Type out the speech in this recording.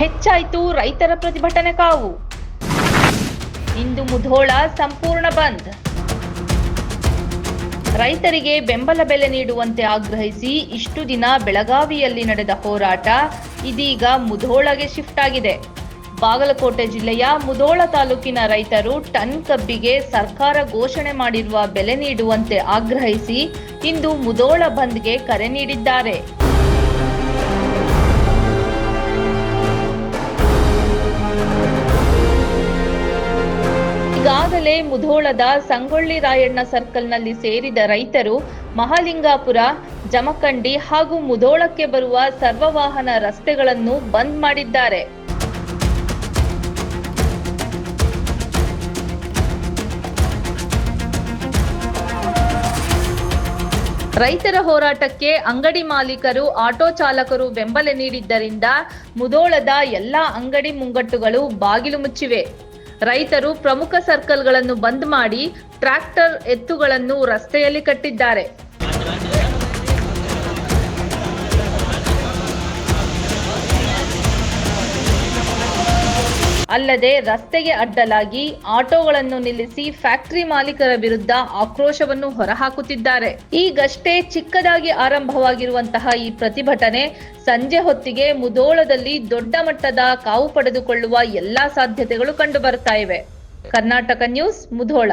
ಹೆಚ್ಚಾಯಿತು ರೈತರ ಪ್ರತಿಭಟನೆ ಕಾವು. ಇಂದು ಮುಧೋಳ ಸಂಪೂರ್ಣ ಬಂದ್. ರೈತರಿಗೆ ಬೆಂಬಲ ಬೆಲೆ ನೀಡುವಂತೆ ಆಗ್ರಹಿಸಿ ಇಷ್ಟು ದಿನ ಬೆಳಗಾವಿಯಲ್ಲಿ ನಡೆದ ಹೋರಾಟ ಇದೀಗ ಮುಧೋಳಗೆ ಶಿಫ್ಟ್ ಆಗಿದೆ. ಬಾಗಲಕೋಟೆ ಜಿಲ್ಲೆಯ ಮುಧೋಳ ತಾಲೂಕಿನ ರೈತರು ಟನ್ ಕಬ್ಬಿಗೆ ಸರ್ಕಾರ ಘೋಷಣೆ ಮಾಡಿರುವ ಬೆಲೆ ನೀಡುವಂತೆ ಆಗ್ರಹಿಸಿ ಇಂದು ಮುಧೋಳ ಬಂದ್ಗೆ ಕರೆ ನೀಡಿದ್ದಾರೆ. ಈಗಾಗಲೇ ಮುಧೋಳದ ಸಂಗೊಳ್ಳಿ ರಾಯಣ್ಣ ಸರ್ಕಲ್ನಲ್ಲಿ ಸೇರಿದ ರೈತರು ಮಹಾಲಿಂಗಾಪುರ, ಜಮಖಂಡಿ ಹಾಗೂ ಮುಧೋಳಕ್ಕೆ ಬರುವ ಸರ್ವವಾಹನ ರಸ್ತೆಗಳನ್ನು ಬಂದ್ ಮಾಡಿದ್ದಾರೆ. ರೈತರ ಹೋರಾಟಕ್ಕೆ ಅಂಗಡಿ ಮಾಲೀಕರು, ಆಟೋ ಚಾಲಕರು ಬೆಂಬಲ ನೀಡಿದ್ದರಿಂದ ಮುಧೋಳದ ಎಲ್ಲಾ ಅಂಗಡಿ ಮುಂಗಟ್ಟುಗಳು ಬಾಗಿಲು ಮುಚ್ಚಿವೆ. ರೈತರು ಪ್ರಮುಖ ಸರ್ಕಲ್ಗಳನ್ನು ಬಂದ್ ಮಾಡಿ ಟ್ರ್ಯಾಕ್ಟರ್ ಎತ್ತುಗಳನ್ನು ರಸ್ತೆಯಲ್ಲಿ ಕಟ್ಟಿದ್ದಾರೆ. ಅಲ್ಲದೆ ರಸ್ತೆಗೆ ಅಡ್ಡಲಾಗಿ ಆಟೋಗಳನ್ನು ನಿಲ್ಲಿಸಿ ಫ್ಯಾಕ್ಟರಿ ಮಾಲೀಕರ ವಿರುದ್ಧ ಆಕ್ರೋಶವನ್ನು ಹೊರಹಾಕುತ್ತಿದ್ದಾರೆ. ಈಗಷ್ಟೇ ಚಿಕ್ಕದಾಗಿ ಆರಂಭವಾಗಿರುವಂತಹ ಈ ಪ್ರತಿಭಟನೆ ಸಂಜೆ ಹೊತ್ತಿಗೆ ಮುಧೋಳದಲ್ಲಿ ದೊಡ್ಡ ಮಟ್ಟದ ಕಾವು ಪಡೆದುಕೊಳ್ಳುವ ಎಲ್ಲಾ ಸಾಧ್ಯತೆಗಳು ಕಂಡುಬರುತ್ತಾ ಇವೆ. ಕರ್ನಾಟಕ ನ್ಯೂಸ್ ಮುಧೋಳ